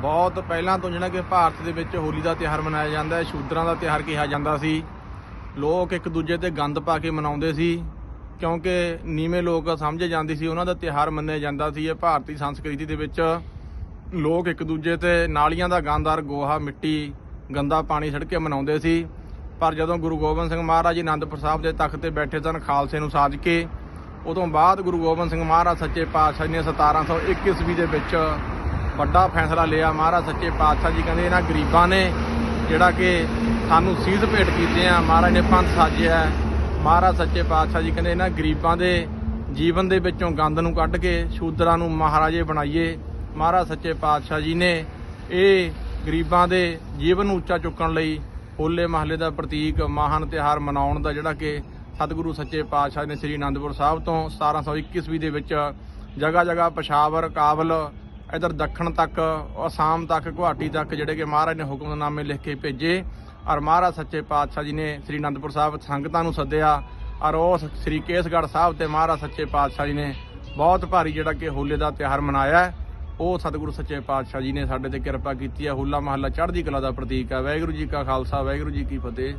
ਬਹੁਤ ਪਹਿਲਾਂ ਤੋਂ ਜਿਹੜਾ ਕਿ ਭਾਰਤ ਦੇ ਵਿੱਚ ਹੋਲੀ ਦਾ ਤਿਉਹਾਰ ਮਨਾਇਆ ਜਾਂਦਾ ਹੈ, ਸ਼ੂਦਰਾਂ ਦਾ ਤਿਉਹਾਰ ਕਿਹਾ ਜਾਂਦਾ ਸੀ। ਲੋਕ ਇੱਕ ਦੂਜੇ ਤੇ ਗੰਦ ਪਾ ਕੇ ਮਨਾਉਂਦੇ ਸੀ, ਕਿਉਂਕਿ ਨੀਵੇਂ ਲੋਕ ਸਮਝੇ ਜਾਂਦੇ ਸੀ, ਉਹਨਾਂ ਦਾ ਤਿਉਹਾਰ ਮੰਨਿਆ ਜਾਂਦਾ ਸੀ। ਇਹ ਭਾਰਤੀ ਸੰਸਕ੍ਰਿਤੀ ਦੇ ਵਿੱਚ ਲੋਕ ਇੱਕ ਦੂਜੇ ਤੇ ਨਾਲੀਆਂ ਦਾ ਗੰਦਾਰ ਗੋਹਾ, ਮਿੱਟੀ, ਗੰਦਾ ਪਾਣੀ ਛਿੜਕ ਕੇ ਮਨਾਉਂਦੇ ਸੀ। ਪਰ ਜਦੋਂ ਗੁਰੂ ਗੋਬਿੰਦ ਸਿੰਘ ਮਹਾਰਾਜ ਜੀ ਅਨੰਦਪੁਰ ਸਾਹਿਬ ਦੇ ਤਖਤ ਤੇ ਬੈਠੇ ਸਨ ਖਾਲਸੇ ਨੂੰ ਸਾਜ ਕੇ, ਉਦੋਂ ਬਾਅਦ ਗੁਰੂ ਗੋਬਿੰਦ ਸਿੰਘ ਮਹਾਰਾਜ ਸੱਚੇ ਪਾਤਸ਼ਾਹ ਜੀ ਨੇ 1721 ਈਸਵੀ ਦੇ ਵਿੱਚ ਵੱਡਾ ਫੈਸਲਾ ਲਿਆ। ਮਹਾਰਾਜ ਸੱਚੇ ਪਾਤਸ਼ਾਹ ਜੀ ਕਹਿੰਦੇ ਇਹਨਾਂ ਗਰੀਬਾਂ ਨੇ ਜਿਹੜਾ ਕਿ ਸਾਨੂੰ ਸੀਧ ਭੇਟ ਕੀਤੇ ਆ। ਮਹਾਰਾਜ ਨੇ ਪੰਥ ਸਾਜਿਆ ਮਹਾਰਾਜ ਸੱਚੇ ਪਾਤਸ਼ਾਹ ਜੀ ਕਹਿੰਦੇ ਇਹਨਾਂ ਗਰੀਬਾਂ ਦੇ ਜੀਵਨ ਦੇ ਵਿੱਚੋਂ ਗੰਦ ਨੂੰ ਕੱਢ ਕੇ ਸ਼ੂਦਰਾਂ ਨੂੰ ਮਹਾਰਾਜੇ ਬਣਾਈਏ। ਮਹਾਰਾਜ ਸੱਚੇ ਪਾਤਸ਼ਾਹ ਜੀ ਨੇ ਇਹ ਗਰੀਬਾਂ ਦੇ ਜੀਵਨ ਨੂੰ ਉੱਚਾ ਚੁੱਕਣ ਲਈ ਹੋਲੇ ਮਹੱਲੇ ਦਾ ਪ੍ਰਤੀਕ, ਮਹਾਨ ਤਿਉਹਾਰ ਮਨਾਉਣ ਦਾ ਜਿਹੜਾ ਕਿ ਸਤਿਗੁਰੂ ਸੱਚੇ ਪਾਤਸ਼ਾਹ ਨੇ ਸ੍ਰੀ ਅਨੰਦਪੁਰ ਸਾਹਿਬ ਤੋਂ 1721 ਈਸਵੀ ਦੇ ਵਿੱਚ ਜਗ੍ਹਾ ਜਗ੍ਹਾ ਪਸ਼ਾਵਰ, ਕਾਬਲ ਇਧਰ ਦੱਖਣ ਤੱਕ ਅਸਾਮ ਤੱਕ ਗੁਹਾਟੀ ਤੱਕ ਜਿਹੜੇ ਕਿ ਮਹਾਰਾਜ ਨੇ ਹੁਕਮਨਾਮੇ ਲਿਖ ਕੇ ਭੇਜੇ ਔਰ ਮਹਾਰਾਜ ਸੱਚੇ ਪਾਤਸ਼ਾਹ ਜੀ ਨੇ ਸ੍ਰੀ ਅਨੰਦਪੁਰ ਸਾਹਿਬ ਸੰਗਤਾਂ ਨੂੰ ਸੱਦਿਆ ਔਰ ਉਹ ਸ੍ਰੀ ਕੇਸਗੜ੍ਹ ਸਾਹਿਬ ਤੇ ਮਹਾਰਾਜ ਸੱਚੇ ਪਾਤਸ਼ਾਹ ਜੀ ਨੇ ਬਹੁਤ ਭਾਰੀ ਜਿਹੜਾ ਕਿ ਹੋਲੇ ਦਾ ਤਿਉਹਾਰ ਮਨਾਇਆ ਉਹ ਸਤਿਗੁਰੂ ਸੱਚੇ ਪਾਤਸ਼ਾਹ ਜੀ ਨੇ ਸਾਡੇ ਤੇ ਕਿਰਪਾ ਕੀਤੀ ਹੈ। ਹੋਲਾ ਮਹੱਲਾ ਚੜ੍ਹਦੀ ਕਲਾ ਦਾ ਪ੍ਰਤੀਕ ਹੈ। ਵਾਹਿਗੁਰੂ ਜੀ ਕਾ ਖਾਲਸਾ, ਵਾਹਿਗੁਰੂ ਜੀ ਕੀ ਫਤਿਹ।